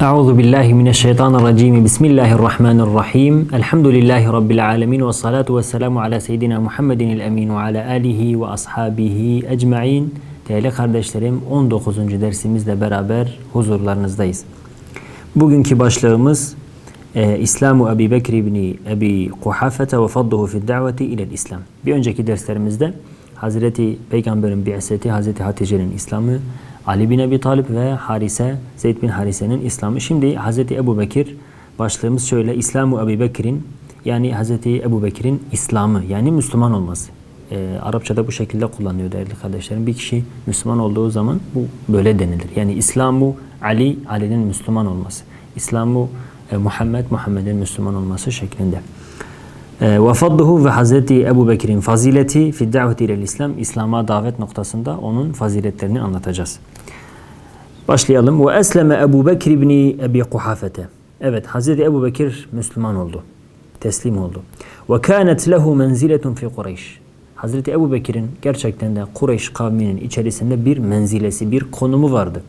Euzu billahi mineşşeytanirracim. Bismillahirrahmanirrahim. Elhamdülillahi rabbil alamin ve salatu vesselamu ala seyyidina Muhammedinil emin ve ala alihi ve ashabihi ecmaîn. Değerli kardeşlerim, 19. dersimizle beraber huzurlarınızdayız. Bugünkü başlığımız e, İslamu Ebi Bekir ibni Ebi Kuhafete ve fadduhu fi daveti ilel İslam. Bir önceki derslerimizde Hazreti Peygamber'in bi'seti, Hazreti Hatice'nin İslam'ı, Ali bin Ebi Talip ve Harise, Zeyd bin Harise'nin İslam'ı. Şimdi Hazreti Ebu Bekir, başlığımız şöyle, İslamu Ebu Bekir'in, yani Hazreti Ebu Bekir'in İslam'ı, yani Müslüman olması. Ee, Arapçada bu şekilde kullanıyor değerli kardeşlerim. Bir kişi Müslüman olduğu zaman bu böyle denilir. Yani İslamu Ali, Ali'nin Müslüman olması. İslamu e, Muhammed, Muhammed'in Müslüman olması şeklinde. E, ve fadluhu ve Hazreti Ebu Bekir'in fazileti fi daveti ile İslam, İslam'a davet noktasında onun faziletlerini anlatacağız. Başlayalım. Ve esleme Ebu Bekir ibni Ebi Kuhafete. Evet, Hazreti Ebu Bekir Müslüman oldu. Teslim oldu. Ve kânet lehu menziletun fi Kureyş. Hazreti Ebu Bekir'in gerçekten de Kureyş kavminin içerisinde bir menzilesi, bir konumu vardı.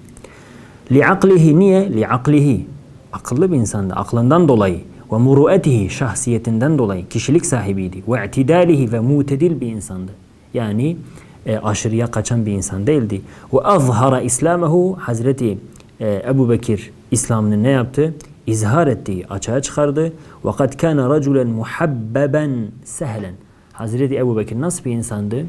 Li'aklihi niye? Li'aklihi. Akıllı bir insandı. Aklından dolayı. Ve muruetihi şahsiyetinden dolayı kişilik sahibiydi. Ve i'tidalihi ve mutedil bir insandı. Yani e, aşırıya kaçan bir insan değildi. Ve azhara İslamahu Hazreti e, Ebu Bekir İslam'ını ne yaptı? İzhar etti, açığa çıkardı. Ve kad kana raculen muhabbeben sehlen. Hazreti Ebu Bekir nasıl bir insandı?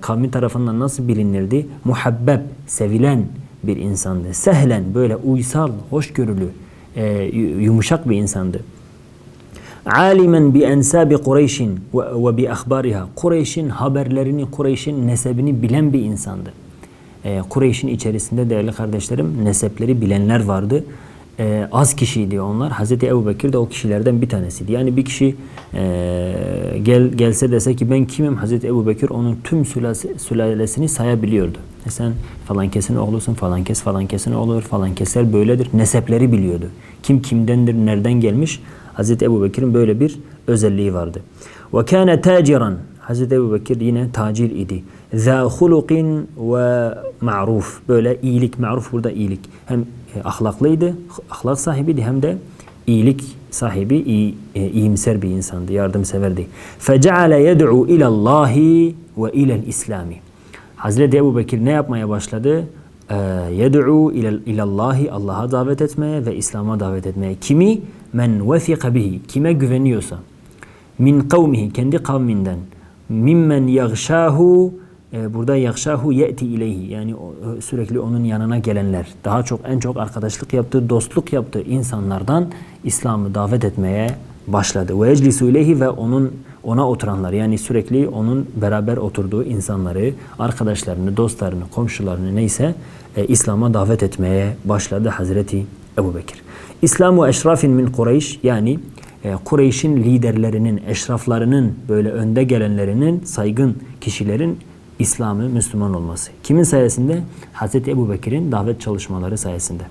Kavmi tarafından nasıl bilinirdi? Muhabbeb, sevilen bir insandı. Sehlen, böyle uysal, hoşgörülü, e, yumuşak bir insandı. Alimen bi ensabi Kureyş'in ve bi ahbariha. Kureyş'in haberlerini, Kureyş'in nesebini bilen bir insandı. E, Kureyş'in içerisinde değerli kardeşlerim nesepleri bilenler vardı. E, az kişiydi onlar. Hazreti Ebu Bekir de o kişilerden bir tanesiydi. Yani bir kişi e, gel gelse dese ki ben kimim Hazreti Ebu Bekir onun tüm sülasi, sülalesini sayabiliyordu. E sen falan kesin oğlusun, falan kes falan kesin oğludur, falan keser böyledir. Nesepleri biliyordu. Kim kimdendir, nereden gelmiş? Hazreti Ebu Bekir'in böyle bir özelliği vardı. Ve kâne taciran. Hazreti Ebu Bekir yine tacir idi. Zâ hulukin ve ma'ruf. Böyle iyilik, ma'ruf burada iyilik. Hem e, ahlaklıydı, ahlak sahibiydi hem de iyilik sahibi, iyi, e, iyimser bir insandı, yardımseverdi. فَجَعَلَ يَدْعُوا اِلَى اللّٰهِ وَاِلَى الْاِسْلَامِ Hazreti Ebu Bekir ne yapmaya başladı? Ee, yed'u ilallahi Allah'a davet etmeye ve İslam'a davet etmeye. Kimi? Men vesika bihi. Kime güveniyorsa. Min kavmihi. Kendi kavminden. Mimmen yagşahu. E, burada yagşahu ye'ti ileyhi. Yani sürekli onun yanına gelenler. Daha çok en çok arkadaşlık yaptığı, dostluk yaptığı insanlardan İslam'ı davet etmeye başladı. Ve eclisu ileyhi ve onun ona oturanlar yani sürekli onun beraber oturduğu insanları, arkadaşlarını, dostlarını, komşularını neyse e, İslam'a davet etmeye başladı Hazreti Ebu Bekir. İslamu eşrafin min Kureyş yani e, Kureyş'in liderlerinin, eşraflarının böyle önde gelenlerinin, saygın kişilerin İslam'ı Müslüman olması. Kimin sayesinde? Hz. Ebu Bekir'in davet çalışmaları sayesinde.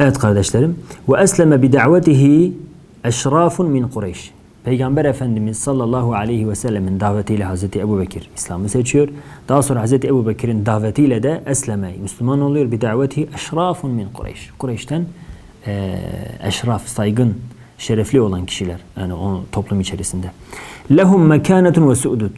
Evet kardeşlerim. Ve esleme bi davetihi eşrafun min Kureyş. Peygamber Efendimiz sallallahu aleyhi ve sellemin davetiyle Hz. Ebu Bekir İslam'ı seçiyor. Daha sonra Hz. Ebu Bekir'in davetiyle de esleme, Müslüman oluyor. Bi davetihi eşrafun min Kureyş. Kureyş'ten e, eşraf, saygın, şerefli olan kişiler. Yani o toplum içerisinde. Lehum mekanetun ve su'dud.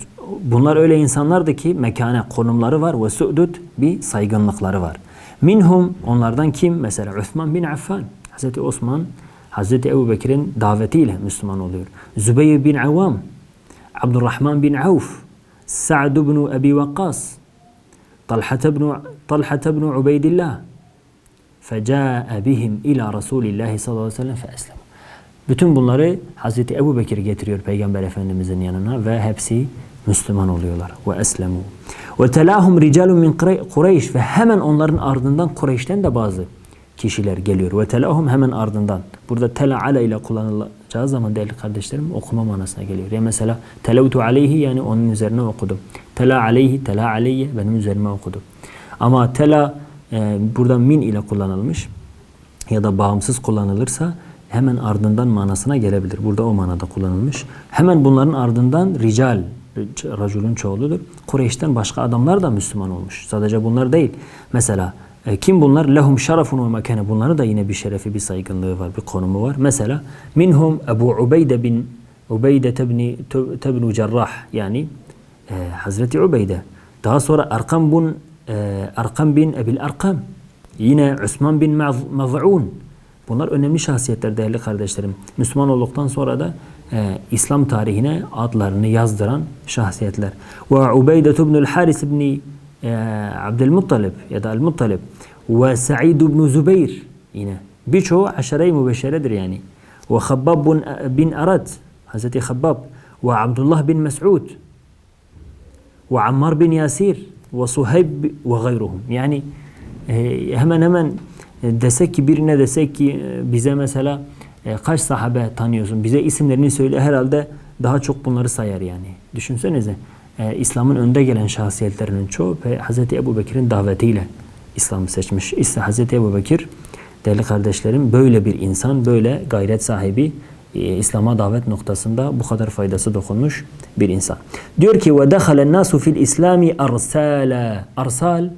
Bunlar öyle insanlardı ki mekane, konumları var ve su'dud bir saygınlıkları var. Minhum onlardan kim? Mesela Osman bin Affan. Hazreti Osman Hazreti Ebu Bekir'in davetiyle Müslüman oluyor. Zübeyir bin Avam, Abdurrahman bin Avf, Sa'd bin Ebi Vakkas, Talha bin Talha bin Ubeydillah. Feca'a bihim ila Resulillah sallallahu aleyhi ve sellem fe Bütün bunları Hazreti Ebu Bekir getiriyor Peygamber Efendimizin yanına ve hepsi Müslüman oluyorlar. Ve eslemu. Ve telahum ricalun min Kureyş ve hemen onların ardından Kureyş'ten de bazı kişiler geliyor. Ve telahum hemen ardından. Burada tela ale ile kullanılacağı zaman değerli kardeşlerim okuma manasına geliyor. Ya mesela televtu aleyhi yani onun üzerine okudum. Tela aleyhi, tela aleyye benim üzerime okudu. Ama tela e, burada min ile kullanılmış ya da bağımsız kullanılırsa hemen ardından manasına gelebilir. Burada o manada kullanılmış. Hemen bunların ardından rical, raculun çoğuludur. Kureyş'ten başka adamlar da Müslüman olmuş. Sadece bunlar değil. Mesela E, kim bunlar? Lehum şerefun ve mekane. Bunların da yine bir şerefi, bir saygınlığı var, bir konumu var. Mesela minhum Ebu Ubeyde bin Ubeyde tebni tebnu Cerrah yani e, Hazreti Ubeyde. Daha sonra Arkam bin e, Arkam bin Ebil Arkam. Yine Osman bin Maz'un. Bunlar önemli şahsiyetler değerli kardeşlerim. Müslüman olduktan sonra da e, İslam tarihine adlarını yazdıran şahsiyetler. Ve Ubeyde ibn Haris ibn e, Abdülmuttalib ya da Al-Muttalib ve Sa'id ibn Zübeyr yine birçoğu aşere-i mübeşşeredir yani. Ve Habbab bin Arad Hazreti Habbab ve Abdullah bin Mes'ud ve Ammar bin Yasir ve Suheyb ve gayruhum. Yani e, hemen hemen e, desek ki birine desek ki e, bize mesela kaç sahabe tanıyorsun? Bize isimlerini söyle herhalde daha çok bunları sayar yani. Düşünsenize e, İslam'ın önde gelen şahsiyetlerinin çoğu Hz. Ebu Bekir'in davetiyle İslam'ı seçmiş. İşte Hz. Ebu Bekir değerli kardeşlerim böyle bir insan, böyle gayret sahibi, e, İslam'a davet noktasında bu kadar faydası dokunmuş bir insan. Diyor ki dehalen nasu fil İslami arsala. Arsal e,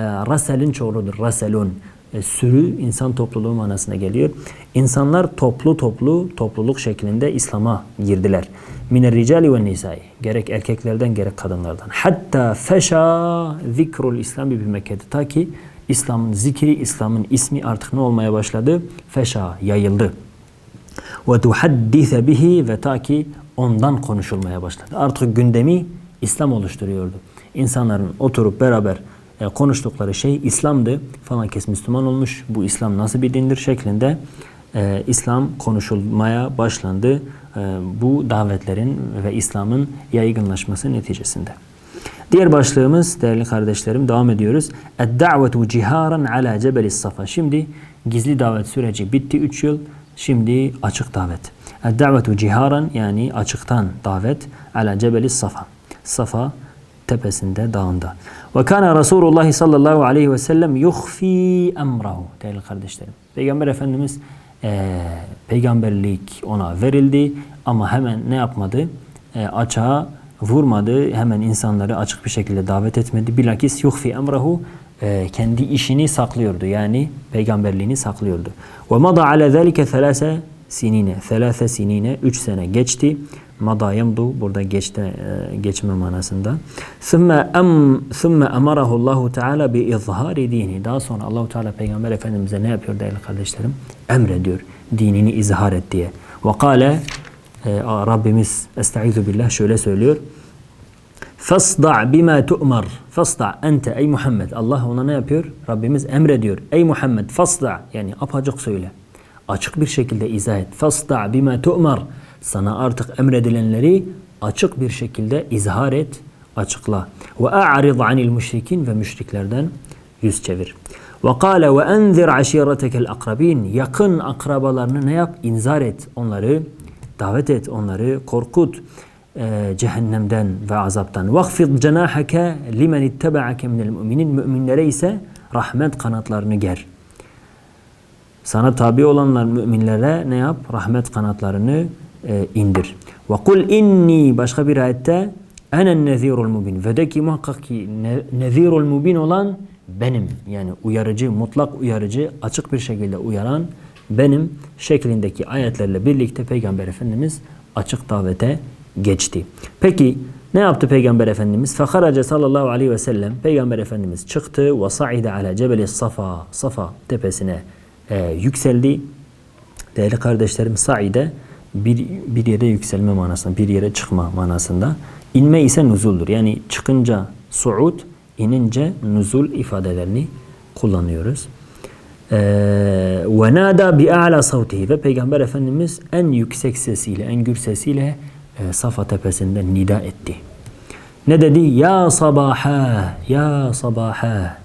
raselin çoğuludur. Raselun. E, sürü insan topluluğu manasına geliyor. İnsanlar toplu toplu topluluk şeklinde İslam'a girdiler. Miner ricali ve nisai. Gerek erkeklerden gerek kadınlardan. Hatta feşa zikrul İslami bir Mekke'de. Ta ki İslam'ın zikri, İslam'ın ismi artık ne olmaya başladı? Feşa, yayıldı. Ve tuhaddise bihi ve ta ki ondan konuşulmaya başladı. Artık gündemi İslam oluşturuyordu. İnsanların oturup beraber e, konuştukları şey İslam'dı. Falan kes Müslüman olmuş. Bu İslam nasıl bir dindir şeklinde e, İslam konuşulmaya başlandı. E, bu davetlerin ve İslam'ın yaygınlaşması neticesinde. Diğer başlığımız değerli kardeşlerim devam ediyoruz. Ed-da'vetu ciharan ala cebelis safa. Şimdi gizli davet süreci bitti 3 yıl. Şimdi açık davet. Ed-da'vetu ciharan yani açıktan davet ala cebelis safa. Safa tepesinde, dağında. Ve kana Resulullah sallallahu aleyhi ve sellem yuhfi emrahu. Değerli kardeşlerim. Peygamber Efendimiz e, peygamberlik ona verildi ama hemen ne yapmadı? E, açığa vurmadı. Hemen insanları açık bir şekilde davet etmedi. Bilakis yuhfi emrahu e, kendi işini saklıyordu. Yani peygamberliğini saklıyordu. Ve mada ala zalike thelase sinine. Thelase sinine. Üç sene geçti. Mada yemdu burada geçte e, geçme manasında. Sümme em sümme emarahu Allahu Teala bi izhari dini. Daha sonra Allahu Teala Peygamber Efendimize ne yapıyor değerli kardeşlerim? Emrediyor dinini izhar et diye. Ve kâle e, Rabbimiz estaizu billah şöyle söylüyor. Fasda' bima tu'mar. Fasda' ente ey Muhammed. Allah ona ne yapıyor? Rabbimiz emrediyor. Ey Muhammed fasda' yani apacık söyle. Açık bir şekilde izah et. Fasda' bima tu'mar. Sana artık emredilenleri açık bir şekilde izhar et, açıkla. Ve a'rid anil müşrikin ve müşriklerden yüz çevir. Ve kâle ve enzir aşiretekel akrabin. Yakın akrabalarını ne yap? İnzar et. Onları davet et. Onları korkut. E, cehennemden ve azaptan. Vakfid cenahake limen ittebaake minel müminin. Müminlere ise rahmet kanatlarını ger. Sana tabi olanlar müminlere ne yap? Rahmet kanatlarını e, indir. Ve kul inni başka bir ayette enen nezirul mubin. Ve de ki muhakkak ki nezirul mubin olan benim. Yani uyarıcı, mutlak uyarıcı, açık bir şekilde uyaran benim şeklindeki ayetlerle birlikte Peygamber Efendimiz açık davete geçti. Peki ne yaptı Peygamber Efendimiz? Fekaraca sallallahu aleyhi ve sellem Peygamber Efendimiz çıktı ve sa'ide ala cebeli safa safa tepesine e, yükseldi. Değerli kardeşlerim sa'ide bir, bir yere yükselme manasında, bir yere çıkma manasında. İnme ise nuzuldur. Yani çıkınca suud, inince nuzul ifadelerini kullanıyoruz. Ee, ve nada bi a'la savtihi ve Peygamber Efendimiz en yüksek sesiyle, en gür sesiyle e, Safa tepesinde nida etti. Ne dedi? Ya sabaha, ya sabaha.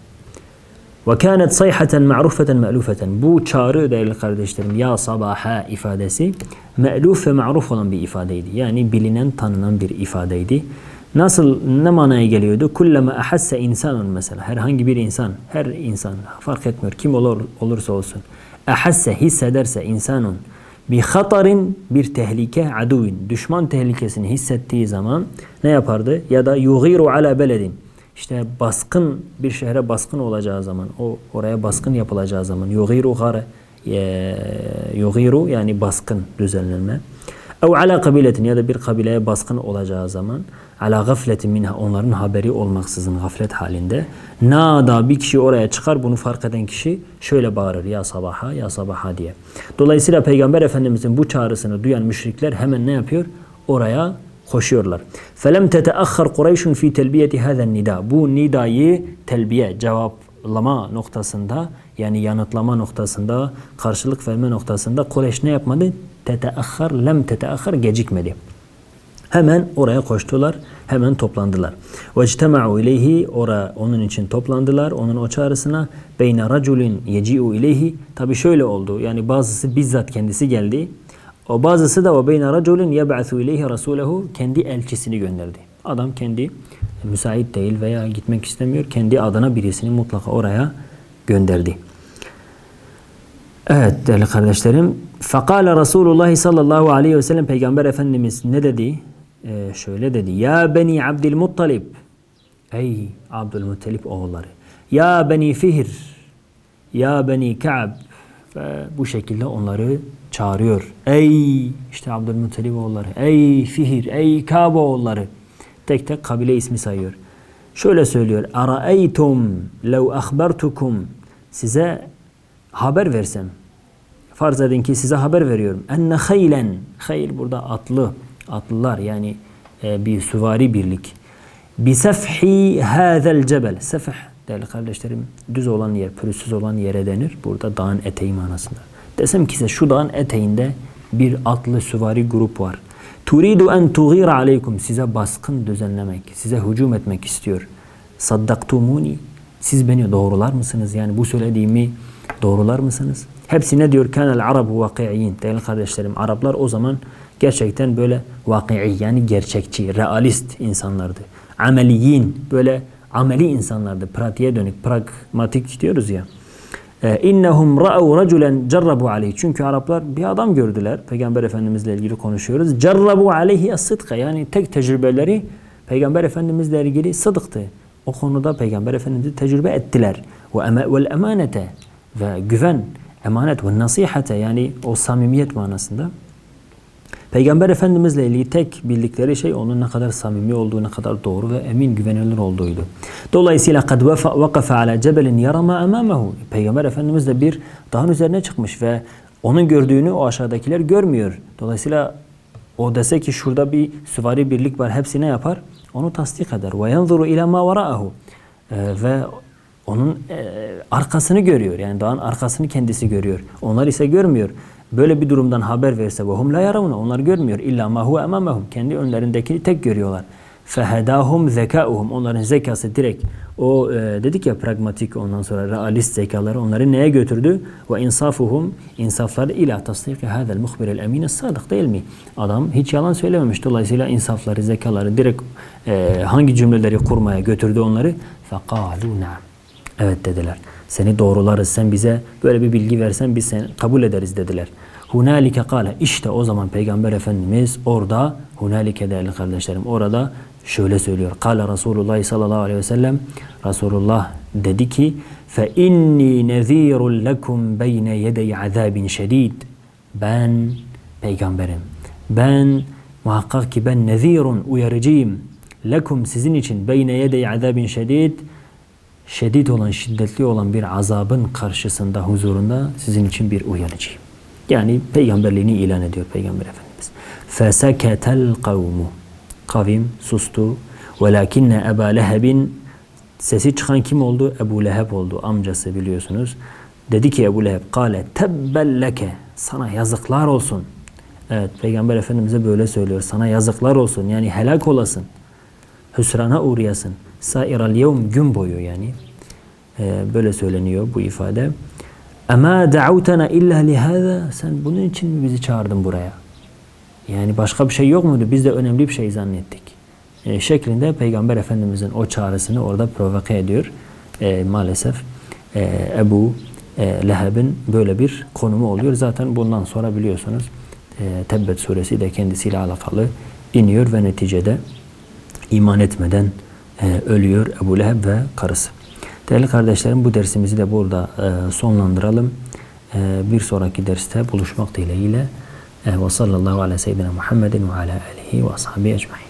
Ve kânet sayhaten ma'rufeten me'lufeten. Bu çağrı değerli kardeşlerim ya sabaha ifadesi me'luf ve ma'ruf olan bir ifadeydi. Yani bilinen, tanınan bir ifadeydi. Nasıl, ne manaya geliyordu? Kullama ahasse insanun mesela. Herhangi bir insan, her insan fark etmiyor kim olur, olursa olsun. Ahasse hissederse insanun bir hatarin bir tehlike aduvin düşman tehlikesini hissettiği zaman ne yapardı? Ya da yugiru ala beledin işte baskın bir şehre baskın olacağı zaman, o oraya baskın yapılacağı zaman yugiru gare yugiru yani baskın düzenlenme. Ev ala kabiletin ya da bir kabileye baskın olacağı zaman ala gafletin minha onların haberi olmaksızın gaflet halinde nada bir kişi oraya çıkar bunu fark eden kişi şöyle bağırır ya sabaha ya sabaha diye. Dolayısıyla Peygamber Efendimizin bu çağrısını duyan müşrikler hemen ne yapıyor? Oraya koşuyorlar. Felem teteahhar Kureyşun fi telbiyeti hazen nida. Bu nidayı telbiye, cevaplama noktasında yani yanıtlama noktasında, karşılık verme noktasında Kureyş ne yapmadı? Teteahhar, lem teteahhar gecikmedi. Hemen oraya koştular, hemen toplandılar. Ve ictema'u ileyhi, ora onun için toplandılar, onun o çağrısına. Beyne raculin yeci'u ileyhi. Tabi şöyle oldu, yani bazısı bizzat kendisi geldi. O bazısı da o beyne raculin yeb'athu ileyhi rasulehu kendi elçisini gönderdi. Adam kendi müsait değil veya gitmek istemiyor. Kendi adına birisini mutlaka oraya gönderdi. Evet değerli kardeşlerim. Fekale Resulullah sallallahu aleyhi ve sellem Peygamber Efendimiz ne dedi? Ee, şöyle dedi. Ya beni Abdülmuttalib. Ey Abdülmuttalib oğulları. Ya beni Fihr. Ya beni Ka'b. Ve bu şekilde onları çağırıyor. Ey işte Abdülmuttalib oğulları. Ey Fihr. Ey Ka'b oğulları. Tek tek kabile ismi sayıyor. Şöyle söylüyor. Araeytum lev akhbartukum. Size haber versem. Farz edin ki size haber veriyorum. Enne haylen. Hayl burada atlı. Atlılar yani e, bir süvari birlik. Bisefhi hazel cebel. Sefh değerli kardeşlerim düz olan yer, pürüzsüz olan yere denir. Burada dağın eteği manasında. Desem ki size şu dağın eteğinde bir atlı süvari grup var. Turidu en tughira aleykum. Size baskın düzenlemek, size hücum etmek istiyor. Saddaktumuni. Siz beni doğrular mısınız? Yani bu söylediğimi doğrular mısınız? Hepsi ne diyor? Kanel arabu vakiyin. Değerli kardeşlerim Araplar o zaman gerçekten böyle vakii yani gerçekçi, realist insanlardı. Ameliyin böyle ameli insanlardı. Pratiğe dönük, pragmatik diyoruz ya. İnnehum ra'u raculen cerrabu aleyhi. Çünkü Araplar bir adam gördüler. Peygamber Efendimizle ilgili konuşuyoruz. Cerrabu aleyhi as-sıdka. Yani tek tecrübeleri Peygamber Efendimizle ilgili sıdıktı. O konuda Peygamber Efendimiz'i tecrübe ettiler. Ve vel emanete ve güven, emanet ve nasihate yani o samimiyet manasında. Peygamber Efendimizle ilgili tek bildikleri şey onun ne kadar samimi olduğu, ne kadar doğru ve emin güvenilir olduğuydu. Dolayısıyla kad vakafe ala cebelin yarama amamahu. Peygamber Efendimiz de bir dağın üzerine çıkmış ve onun gördüğünü o aşağıdakiler görmüyor. Dolayısıyla o dese ki şurada bir süvari birlik var hepsi ne yapar? Onu tasdik eder. Ve yanzuru ila ma varaahu. Ve onun e, arkasını görüyor. Yani dağın arkasını kendisi görüyor. Onlar ise görmüyor. Böyle bir durumdan haber verse ve hum la yaravuna onlar görmüyor. İlla ma huve emamehum. Kendi önlerindekini tek görüyorlar. Fehedahum zekauhum. Onların zekası direkt o e, dedik ya pragmatik ondan sonra realist zekaları onları neye götürdü? Ve insafuhum insafları ila tasdiki hadel muhbirel emin sadık değil mi? Adam hiç yalan söylememiş. Dolayısıyla insafları, zekaları direkt e, hangi cümleleri kurmaya götürdü onları? Fekalu. Evet dediler. Seni doğrularız. Sen bize böyle bir bilgi versen biz seni kabul ederiz dediler. Hunalike kale. İşte o zaman Peygamber Efendimiz orada hunalike değerli kardeşlerim orada şöyle söylüyor. Kale Resulullah sallallahu aleyhi ve sellem Resulullah dedi ki fe inni nezirun lekum beyne yedey azabin şedid. Ben peygamberim. Ben muhakkak ki ben nezirun uyarıcıyım. Lekum sizin için beyne yedey azabin şedid şiddet olan, şiddetli olan bir azabın karşısında, huzurunda sizin için bir uyarıcıyım. Yani peygamberliğini ilan ediyor Peygamber Efendimiz. فَسَكَتَ الْقَوْمُ Kavim sustu. وَلَكِنَّ اَبَا لَهَبٍ Sesi çıkan kim oldu? Ebu Leheb oldu. Amcası biliyorsunuz. Dedi ki Ebu Leheb, قَالَ تَبَّلَّكَ Sana yazıklar olsun. Evet, Peygamber Efendimiz'e böyle söylüyor. Sana yazıklar olsun. Yani helak olasın. Hüsrana uğrayasın sairal yevm gün boyu yani ee, böyle söyleniyor bu ifade. Ama da'utana illa lihada sen bunun için mi bizi çağırdın buraya? Yani başka bir şey yok muydu? Biz de önemli bir şey zannettik. E, şeklinde Peygamber Efendimizin o çağrısını orada provoke ediyor. E, maalesef e, Ebu e, Leheb'in böyle bir konumu oluyor. Zaten bundan sonra biliyorsunuz e, Tebbet suresi de kendisiyle alakalı iniyor ve neticede iman etmeden e, ölüyor Ebu Leheb ve karısı. Değerli kardeşlerim bu dersimizi de burada e, sonlandıralım. E, bir sonraki derste buluşmak dileğiyle. E, ve sallallahu ala seyyidina Muhammedin ve ala alihi ve ashabi ecmain.